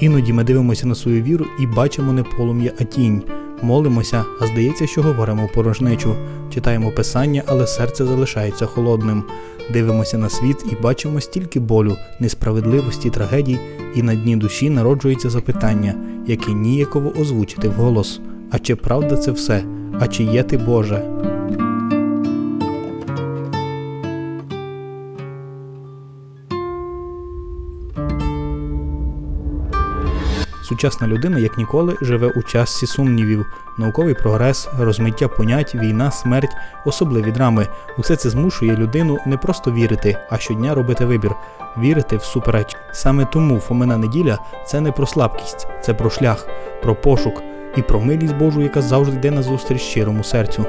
Іноді ми дивимося на свою віру і бачимо не полум'я, а тінь. Молимося, а здається, що говоримо порожнечу. Читаємо писання, але серце залишається холодним. Дивимося на світ і бачимо стільки болю, несправедливості, трагедій, і на дні душі народжується запитання, яке ніяково озвучити вголос. А чи правда це все? А чи є ти Боже? Сучасна людина, як ніколи, живе у часі сумнівів, науковий прогрес, розмиття понять, війна, смерть, особливі драми. Усе це змушує людину не просто вірити, а щодня робити вибір, вірити всупереч. Саме тому Фомина неділя це не про слабкість, це про шлях, про пошук і про милість Божу, яка завжди йде назустріч щирому серцю.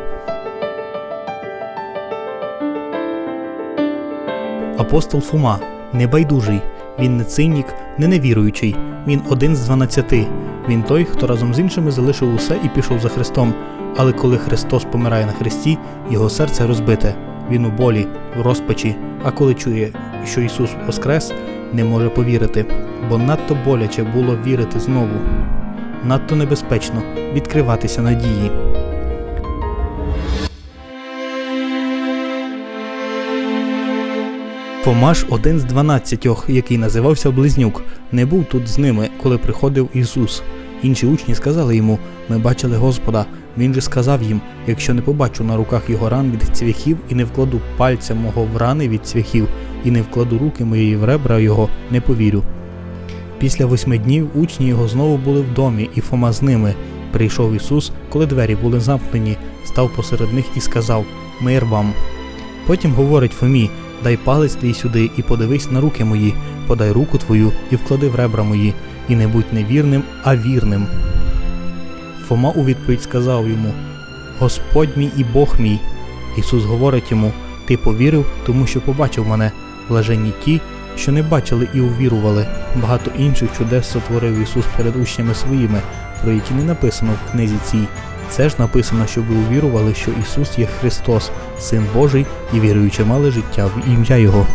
Апостол Фома небайдужий. Він не цинік, не невіруючий. Він один з дванадцяти. Він той, хто разом з іншими залишив усе і пішов за Христом. Але коли Христос помирає на хресті, його серце розбите. Він у болі, в розпачі. А коли чує, що Ісус воскрес, не може повірити, бо надто боляче було вірити знову. Надто небезпечно відкриватися надії. Фомаш один з дванадцятьох, який називався Близнюк, не був тут з ними, коли приходив Ісус. Інші учні сказали йому: Ми бачили Господа. Він же сказав їм: якщо не побачу на руках його ран від цвяхів, і не вкладу пальця мого в рани від цвяхів, і не вкладу руки моєї в ребра його, не повірю. Після восьми днів учні його знову були в домі, і Фома з ними. Прийшов Ісус, коли двері були замкнені, став посеред них і сказав: Мир вам. Потім говорить Фомі: Дай палець твій сюди і подивись на руки мої, подай руку твою і вклади в ребра мої, і не будь невірним, а вірним. Фома у відповідь сказав йому: Господь мій і Бог мій. Ісус говорить йому: Ти повірив, тому що побачив мене, блаженні ті, що не бачили і увірували. Багато інших чудес сотворив Ісус перед учнями своїми, про які не написано в книзі цій. Це ж написано, щоб ви увірували, що Ісус є Христос, Син Божий, і віруючи мали життя в ім'я Його.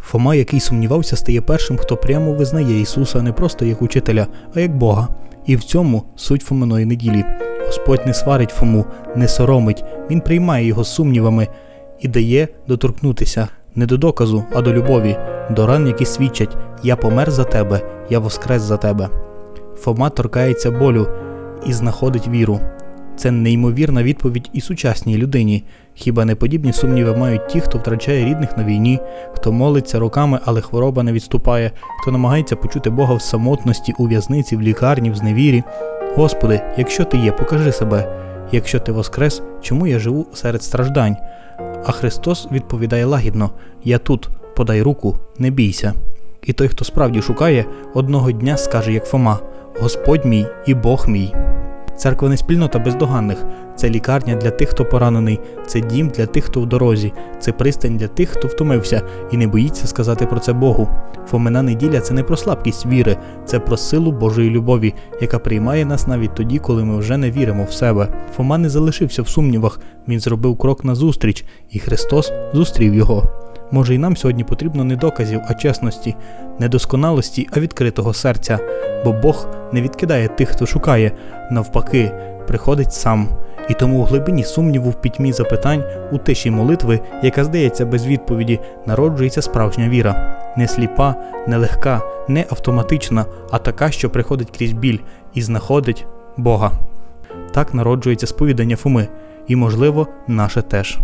Фома, який сумнівався, стає першим, хто прямо визнає Ісуса не просто як учителя, а як Бога. І в цьому суть Фоминої неділі. Господь не сварить Фому, не соромить, Він приймає його сумнівами і дає доторкнутися не до доказу, а до любові, до ран, які свідчать Я помер за тебе, я воскрес за тебе. Фома торкається болю і знаходить віру. Це неймовірна відповідь і сучасній людині. Хіба не подібні сумніви мають ті, хто втрачає рідних на війні, хто молиться роками, але хвороба не відступає, хто намагається почути Бога в самотності, у в'язниці, в лікарні, в зневірі. Господи, якщо ти є, покажи себе. Якщо ти воскрес, чому я живу серед страждань? А Христос відповідає лагідно: Я тут, подай руку, не бійся. І той, хто справді шукає, одного дня скаже, як Фома: Господь мій і Бог мій. Церква не спільнота бездоганних, це лікарня для тих, хто поранений, це дім для тих, хто в дорозі, це пристань для тих, хто втомився і не боїться сказати про це Богу. Фомина неділя це не про слабкість віри, це про силу Божої любові, яка приймає нас навіть тоді, коли ми вже не віримо в себе. Фома не залишився в сумнівах, він зробив крок назустріч, і Христос зустрів його. Може, і нам сьогодні потрібно не доказів, а чесності, не досконалості, а відкритого серця, бо Бог не відкидає тих, хто шукає, навпаки, приходить сам. І тому у глибині сумніву в пітьмі запитань, у тиші молитви, яка здається без відповіді, народжується справжня віра, не сліпа, не легка, не автоматична, а така, що приходить крізь біль і знаходить Бога. Так народжується сповідання Фоми, і, можливо, наше теж.